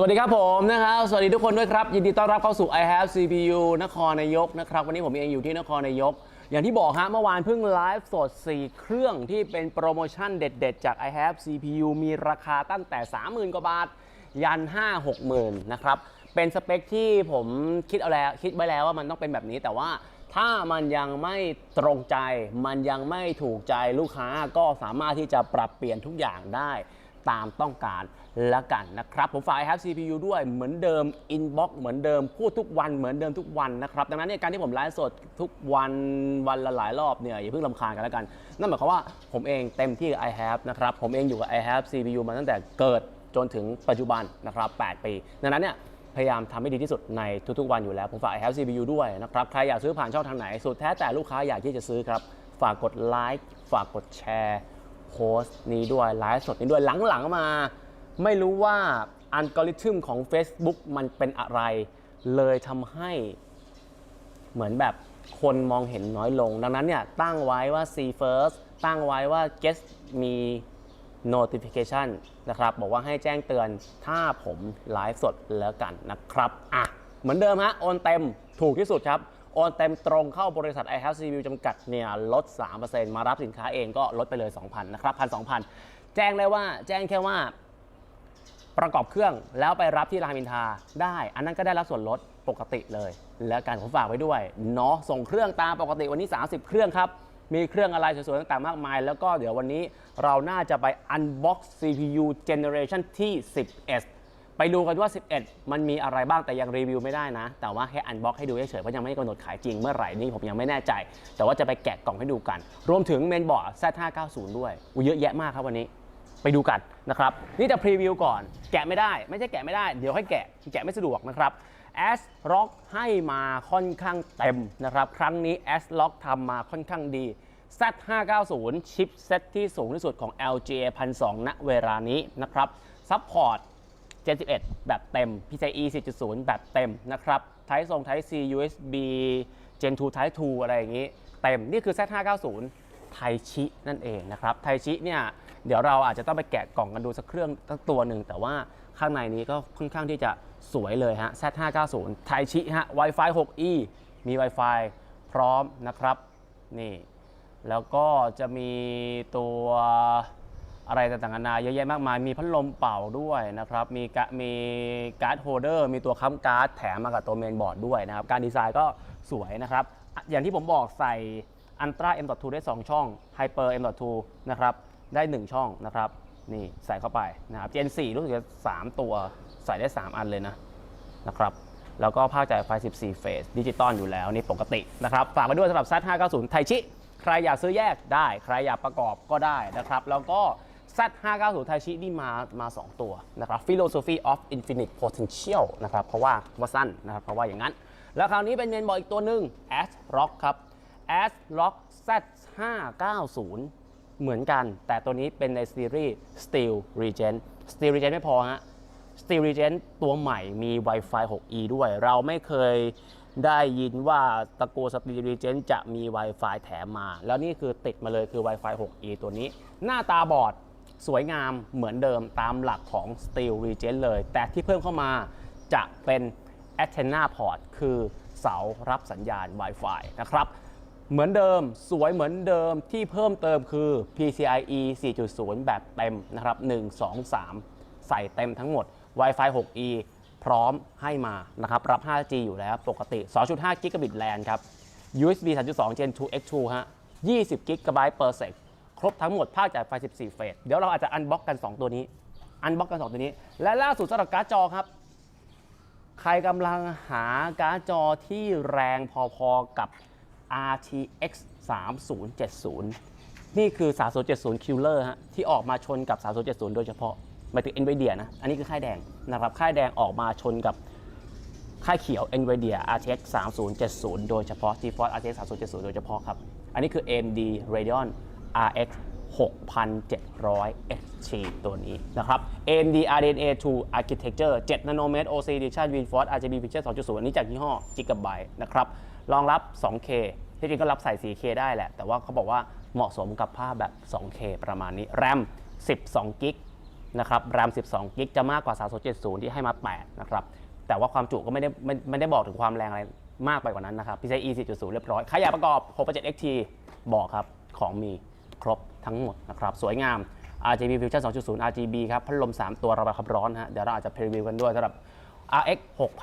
สวัสดีครับผมนะครับสวัสดีทุกคนด้วยครับ ยินดีต้อนรับเข้าสู่ i have CPU นครนายกนะครับ วันนี้ผมเองอยู่ที่นครนายก อย่างที่บอกฮะเมื่อวานเพิ่งไลฟ์สด 4 เครื่องที่เป็นโปรโมชั่นเด็ด ๆ จาก i have CPU มีราคาตั้งแต่ 30,000 กว่าบาท ยัน 5 6 0 0 0 0 นะครับ เป็นสเปคที่ผมคิดเอาแล้วคิดไว้แล้วว่ามันต้องเป็นแบบนี้แต่ว่าถ้ามันยังไม่ตรงใจ มันยังไม่ถูกใจลูกค้าก็สามารถที่จะปรับเปลี่ยนทุกอย่างได้ ตามต้องการละกันนะครับ ผมฝาก i have CPU ด้วยเหมือนเดิม inbox เหมือนเดิมพูดทุกวันเหมือนเดิมทุกวันนะครับ ดังนั้นเนี่ยการที่ผมไลฟ์สดทุกวันวันละหลายรอบเนี่ยอย่าเพิ่งลำคาญกันแล้วกัน นั่นหมายความว่าผมเองเต็มที่กับ i have นะครับ ผมเองอยู่กับ i have CPU มาตั้งแต่เกิดจนถึงปัจจุบันนะครับ 8 ปี ดังนั้นเนี่ยพยายามทำให้ดีที่สุดในทุกๆวันอยู่แล้ว ผมฝาก i have CPU ด้วยนะครับใครอยากซื้อผ่านช่องทางไหนสุดแท้แต่ลูกค้าอยากที่จะซื้อครับฝากกดไลค์ฝากกดแชร์ โพสต์นี้ด้วยไลฟ์สดนี้ด้วยหลังๆมา ไม่รู้ว่าอัลกอริทึมของ Facebook มันเป็นอะไร เลยทำให้เหมือนแบบคนมองเห็นน้อยลง ดังนั้นเนี่ยตั้งไว้ว่า see first ตั้งไว้ว่า guest มี notification นะครับ บอกว่าให้แจ้งเตือนถ้าผมไลฟ์สดแล้วกันนะครับ อะ เหมือนเดิมฮะโอนเต็มถูกที่สุดครับ โอนเต็มตรงเข้าบริษัท i have CPU จำกัดเนี่ยลด 3%มารับสินค้าเองก็ลดไปเลย 2,000 นะครับ1,000 2,000แจ้งเลยว่าแจ้งแค่ว่าประกอบเครื่องแล้วไปรับที่รามอินทราได้ อันนั้นก็ได้รับส่วนลดปกติเลย แล้วการผมฝากไว้ด้วยเนาะส่งเครื่องตามปกติวันนี้ 30 เครื่องครับ มีเครื่องอะไรสวยๆต่างๆมากมาย แล้วก็เดี๋ยววันนี้เราน่าจะไป unbox CPU generation ที่ 10S ไปดูกันว่า 11 มันมีอะไรบ้างแต่ยังรีวิวไม่ได้นะ แต่ว่าแค่ unbox ให้ดูเฉยๆเพราะยังไม่กำหนดขายจริงเมื่อไหร่นี่ผมยังไม่แน่ใจ แต่ว่าจะไปแกะกล่องให้ดูกัน รวมถึงเมนบอร์ด Z590 ด้วยอุ๊ยเยอะแยะมากครับวันนี้ ไปดูกันนะครับ นี่จะพรีวิวก่อน แกะไม่ได้ ไม่ใช่แกะไม่ได้ เดี๋ยวค่อยแกะ แกะไม่สะดวกนะครับ S Rock ให้มาค่อนข้างเต็มนะครับ ครั้งนี้ S Rock ทำมาค่อนข้างดี Z590 ชิปเซตที่สูงที่สุดของ LGA 1,200ณเวลานี้นะครับซัพพอร์ต Gen 11แบบเต็ม PCIe 4.0 แบบเต็มนะครับ Type ทรง Type C USB Gen 2 Type 2 อะไรอย่างนี้ เต็ม นี่คือ Z590 ไทชินั่นเองนะครับ ไทชิเนี่ยเดี๋ยวเราอาจจะต้องไปแกะกล่องกันดูสักเครื่องสักตัวหนึ่ง แต่ว่าข้างในนี้ก็ค่อนข้างที่จะสวยเลยฮะ Z590 ไทชิฮะ Wi-Fi 6E มี Wi-Fi พร้อมนะครับ นี่ แล้วก็จะมีตัว อะไรต่างๆนานาเยอะแยะมากมาย มีพัดลมเป่าด้วยนะครับ มีกะมีการ์ดโฮเดอร์ มีตัวค้ำการ์ดแถมมากับตัวเมนบอร์ดด้วยนะครับ การดีไซน์ก็สวยนะครับ อย่างที่ผมบอกใส่ Ultra M.2 ได้ 2 ช่อง Hyper M.2 นะครับ ได้ 1 ช่องนะครับ นี่ใส่เข้าไปนะครับ Gen 4 รู้สึกจะ 3 ตัวใส่ได้ 3 อันเลยนะนะครับ แล้วก็ภาคจ่ายไฟ 14 เฟสดิจิตอลอยู่แล้วนี่ปกตินะครับ ฝากไว้ด้วยสำหรับ Z590 ไทชิ ใครอยากซื้อแยกได้ ใครอยากประกอบก็ได้นะครับ แล้วก็ Z590 ไทชินี่มามา 2 ตัวนะครับ Philosophy of Infinite Potential นะครับ เพราะว่าว่าสั้นนะครับ เพราะว่าอย่างนั้น แล้วคราวนี้เป็นเมนบอร์ดอีกตัวหนึ่ง S Rock ครับ S Rock Z590 เหมือนกัน แต่ตัวนี้เป็นในซีรีส์ Steel regen Steel regen ไม่พอฮะ Steel regen ตัวใหม่มี Wi-Fi 6E ด้วย เราไม่เคยได้ยินว่าตะโก Steel regen จะมี Wi-Fi แถมมา แล้วนี่คือติดมาเลยคือ Wi-Fi 6E ตัวนี้ หน้าตาบอร์ด สวยงามเหมือนเดิมตามหลักของ Steel Regent เลย แต่ที่เพิ่มเข้ามาจะเป็น Antenna Port คือเสารับสัญญาณ Wi-Fi นะครับ เหมือนเดิมสวยเหมือนเดิมที่เพิ่มเติมคือ PCIe 4.0 แบบเต็มนะครับ 1 2 3 ใส่เต็มทั้งหมด Wi-Fi 6E พร้อมให้มานะครับ รับ 5G อยู่แล้วปกติ 2.5 Gigabit LAN ครับ USB 3.2 Gen 2 X2 ฮะ 20 GB per sec ครบทั้งหมดภาคจ่ายไฟ 14 เฟส เดี๋ยวเราอาจจะอันบ็อกกัน 2 ตัวนี้ อันบ็อกกัน 2 ตัวนี้ และล่าสุดสำหรับการ์ดจอครับ ใครกำลังหาการ์ดจอที่แรงพอๆกับ RTX 3070 นี่คือ 3070 Killer ฮะที่ออกมาชนกับ 3070 โดยเฉพาะหมายถึง NVIDIA นะ อันนี้คือค่ายแดงนะครับ ค่ายแดงออกมาชนกับค่ายเขียว NVIDIA RTX 3070 โดยเฉพาะ GeForce RTX 3070 โดยเฉพาะครับ อันนี้คือ AMD Radeon RX 6700 XT ตัวนี้นะครับ AMD RDNA 2 Architecture 7 nanometer OC Edition WinForce RGB Picture 2.0 อันนี้จากยี่ห้อ Gigabyte นะครับ รองรับ 2K ที่จริงก็รับใส่ 4K ได้แหละ แต่ว่าเขาบอกว่าเหมาะสมกับภาพแบบ 2K ประมาณนี้ RAM 12กิกนะครับ RAM 12กิกจะมากกว่า 3070 ที่ให้มา 8 นะครับ แต่ว่าความจุก็ไม่ได้ไม่ไม่ได้บอกถึงความแรงอะไรมากไปกว่านั้นนะครับ PCIe 4.0 เรียบร้อย ใครอยากประกอบ 6.7 XT บอกครับ ของมี ครบทั้งหมดนะครับ สวยงาม RGB Fusion 2.0 RGB ครับ พัดลม 3 ตัวระบายความร้อนฮะ เดี๋ยวเราอาจจะพรีวิวกันด้วยสำหรับ RX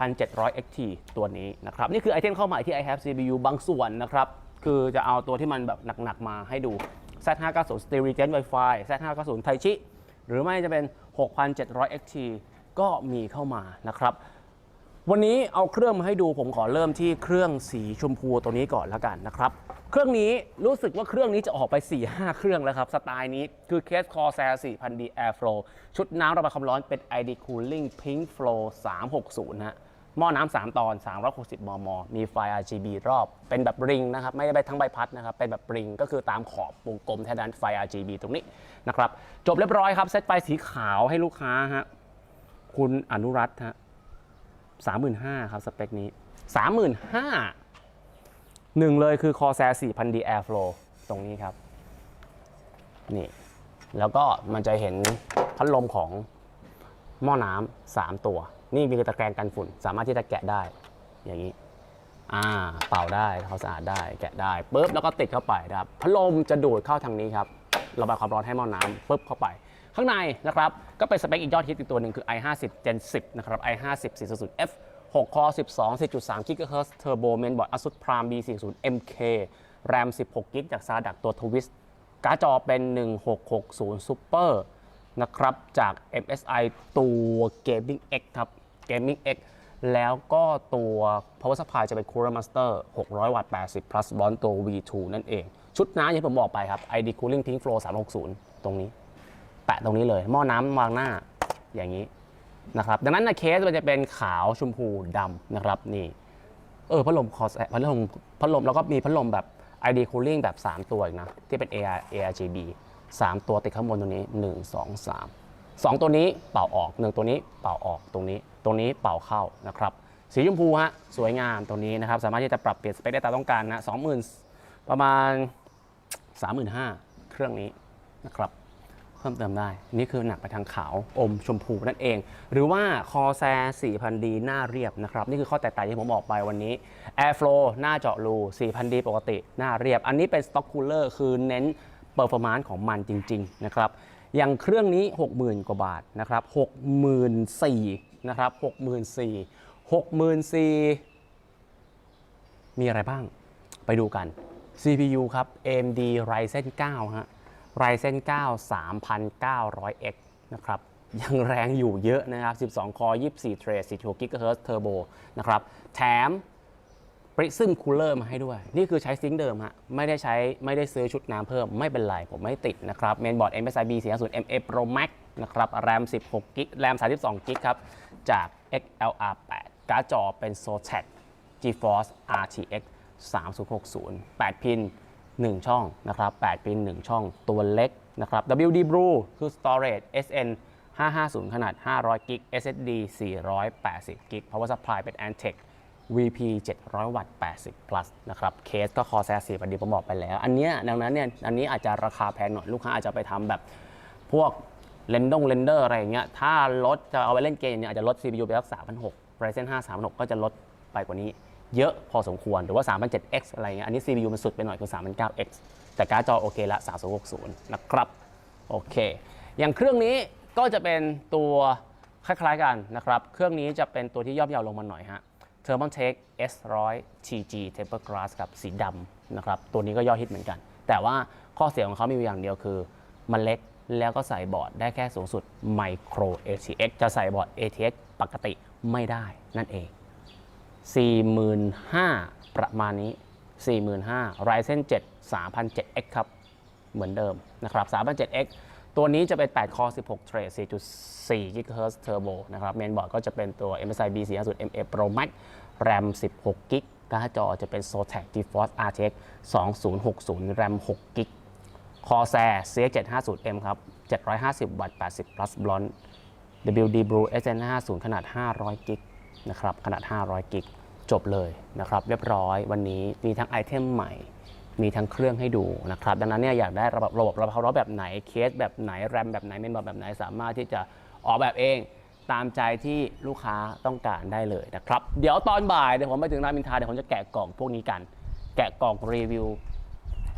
6700 XT ตัวนี้นะครับ นี่คือไอเทมเข้าใหม่ที่ i have CPU บางส่วนนะครับ คือจะเอาตัวที่มันแบบหนัก ๆ มาให้ดู Z590 Stereo Wi-Fi Z590 Taichi หรือไม่จะเป็น 6700 XT ก็มีเข้ามานะครับ วันนี้เอาเครื่องมาให้ดูผมขอเริ่มที่เครื่องสีชมพูตัวนี้ก่อนแล้วกันนะครับ เครื่องนี้รู้สึกว่าเครื่องนี้จะออกไป 4-5 เครื่องแล้วครับ สไตล์นี้คือ Case Corsair 4000D Airflow ชุดน้ำระบายความร้อนเป็น ID Cooling Pink Flow 360ฮะหม้อน้ำ3ตอน 360 มม มีไฟ RGB รอบ เป็นแบบริงนะครับ ไม่ได้ไปทั้งใบพัดนะครับ เป็นแบบริง ก็คือตามขอบวงกลมแทนนั้นไฟ RGB ตรงนี้นะครับ จบเรียบร้อยครับ เซตไฟสีขาวให้ลูกค้าฮะ คุณอนุรัตน์ฮะ สามหมื่นห้าครับสเปคนี้สามหมื่นห้าหนึ่งเลยคือ Corsair 4000D Airflow ตรงนี้ครับ นี่ แล้วก็มันจะเห็นพัดลมของหม้อน้ำสามตัว นี่มีตะแกรงกันฝุ่น สามารถที่จะแกะได้ อย่างนี้ อ่า เป่าได้เขาสะอาดได้ แกะได้ปุ๊บแล้วก็ติดเข้าไปนะครับ พัดลมจะดูดเข้าทางนี้ครับ ระบายความร้อนให้หม้อน้ำปุ๊บเข้าไป ข้างในนะครับก็เป็นสเปคอีกยอดฮิตอีกตัวหนึ่งคือ i50 Gen 10 นะครับ i50 400F 6 core 12 4.3 GHz Turbo Mainboard Asus Prime B40 MK RAM 16 GB จากซาดักตัวทวิสการ์ดจอเป็น 1660 Super นะครับ จาก MSI ตัว Gaming X ครับ Gaming X แล้วก็ตัว power supply จะเป็น Cooler Master 600 วัตต์ 80 plus bond ตัว V2 นั่นเอง ชุดน้ำอย่างผมบอกไปครับ ID Cooling Pink Flow 360 ตรงนี้ แปะตรงนี้เลย หม้อน้ำวางหน้าอย่างนี้นะครับ ดังนั้นในเคสมันจะเป็นขาวชมพูดำนะครับนี่เออพัดลมคอสพัดลมพัดลมแล้วก็มีพัดลมแบบ ID Cooling แบบ 3 ตัวอีกนะ ที่เป็น AR ARGB 3 ตัวติดข้างบนตรงนี้ 1 2 3 2 ตัวนี้เป่าออก 1 ตัวนี้เป่าออกตรงนี้ ตรงนี้เป่าเข้านะครับสีชมพูฮะสวยงามตรงนี้นะครับ สามารถที่จะปรับเปลี่ยนสเปคได้ตามต้องการนะ20,000 ประมาณ 35,000 เครื่องนี้นะครับ พิ่มเติมได้ นี่คือหนักไปทางขาวอมชมพูนั่นเอง หรือว่าคอแซ 4,000D หน้าเรียบนะครับ นี่คือข้อแตกต่างที่ผมบอกไปวันนี้ Airflow หน้าเจาะรู 4,000D ปกติหน้าเรียบ อันนี้เป็น Stock Cooler คือเน้น Performance ของมันจริง ๆ นะครับ อย่างเครื่องนี้ 60,000 กว่าบาทนะครับ64,000นะครับ64,000 64,000 มีอะไรบ้าง ไปดูกัน CPU ครับ AMD Ryzen 9 ฮะ Ryzen 9 3900X นะครับยังแรงอยู่เยอะนะครับ 12 คอ 24 เทรด46 GHz Turbo นะครับ แถม Prism Cooler มาให้ด้วย นี่คือใช้ซิงค์เดิมฮะ ไม่ได้ใช้ไม่ได้ซื้อชุดน้ำเพิ่ม ไม่เป็นไร ผมไม่ติดนะครับ Mainboard MSI B450 MA Pro Max นะครับ RAM 16 g b RAM 32 g b ครับ จาก XLR8 การ์ดจอเป็น Zotac GeForce RTX 3060 8 พิน 1 ช่องนะครับ8พิน1ช่องตัวเล็กนะครับ WD Blue คือ Storage SN 550 ขนาด 500 g b SSD 480 g b Power Supply เป็น Antec VP 700 วัตต์ 80 plus นะครับ เคสก็คอแซ4ประเดียวผมบอกไปแล้ว อันเนี้ยดังนั้นเนี่ย อันนี้อาจจะราคาแพงหน่อย ลูกค้าอาจจะไปทำแบบพวกเรนดงเรนเดอร์อะไรอย่างเงี้ย ถ้าลดจะเอาไปเล่นเกมเงี้ยอาจจะลด CPU ไปสัก3,600 Ryzen 5 3,600ก็จะลดไปกว่านี้ เยอะพอสมควร หรือว่า 3,700X อะไรเงี้ย อันนี้ CPU มันสุดไปหน่อยคือ 3,900X แต่การ์ดจอโอเคละ 3060 นะครับ โอเค อย่างเครื่องนี้ก็จะเป็นตัวคล้ายๆกันนะครับ เครื่องนี้จะเป็นตัวที่ย่อมเยาวลงมาหน่อยฮะ Thermaltake S100 TG TemperGlass กับสีดำนะครับ ตัวนี้ก็ยอดฮิตเหมือนกัน แต่ว่าข้อเสียของเขามีอยู่อย่างเดียวคือ มันเล็กแล้วก็ใส่บอร์ดได้แค่สูงสุด Micro ATX จะใส่บอร์ด ATX ปกติไม่ได้นั่นเอง 45,000 ประมาณนี้ 45,000 Ryzen 7 3007X ครับ เหมือนเดิมนะครับ 3007X ตัวนี้จะเป็น 8 คอ16 เทรด4.4 GHz Turbo นะครับ เมนบอร์ดก็จะเป็นตัว MSI B450 MA Pro Max RAM 16 g b การ์ดจอจะเป็น Zotac GeForce RTX 2060 RAM 6 g b Corsair CX750M ครับ 750 วัตต์ 80 plus blonde WD Blue SN50 ขนาด 500 g b นะครับขนาด 500 g b จบเลยนะครับ เรียบร้อยวันนี้มีทั้งไอเทมใหม่ มีทั้งเครื่องให้ดูนะครับ ดังนั้นเนี่ยอยากได้ระบบระบบระบายความร้อนแบบไหนเคสแบบไหนแรมแบบไหนเมมเบอร์แบบไหนสามารถที่จะออกแบบเองตามใจที่ลูกค้าต้องการได้เลยนะครับ เดี๋ยวตอนบ่ายเดี๋ยวผมไปถึงรามอินทราเดี๋ยวผมจะแกะกล่องพวกนี้กัน แกะกล่องรีวิว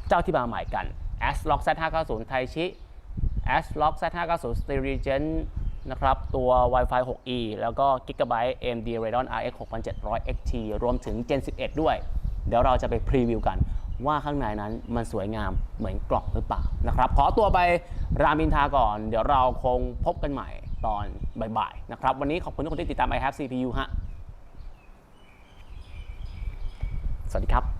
เจ้าที่มาใหม่กัน a s l o c Z590 ไทชิ a s l o c Z590 Sterigent นะครับ ตัว Wi-Fi 6E แล้วก็ Gigabyte AMD Radeon RX 6700 XT รวมถึง Gen 11 ด้วย เดี๋ยวเราจะไปพรีวิวกันว่าข้างในนั้นมันสวยงามเหมือนกล่องหรือเปล่านะครับขอตัวไปรามอินทาก่อน เดี๋ยวเราคงพบกันใหม่ตอนบ่ายๆนะครับ วันนี้ขอบคุณทุกคนที่ติดตาม i have CPU ฮะ สวัสดีครับ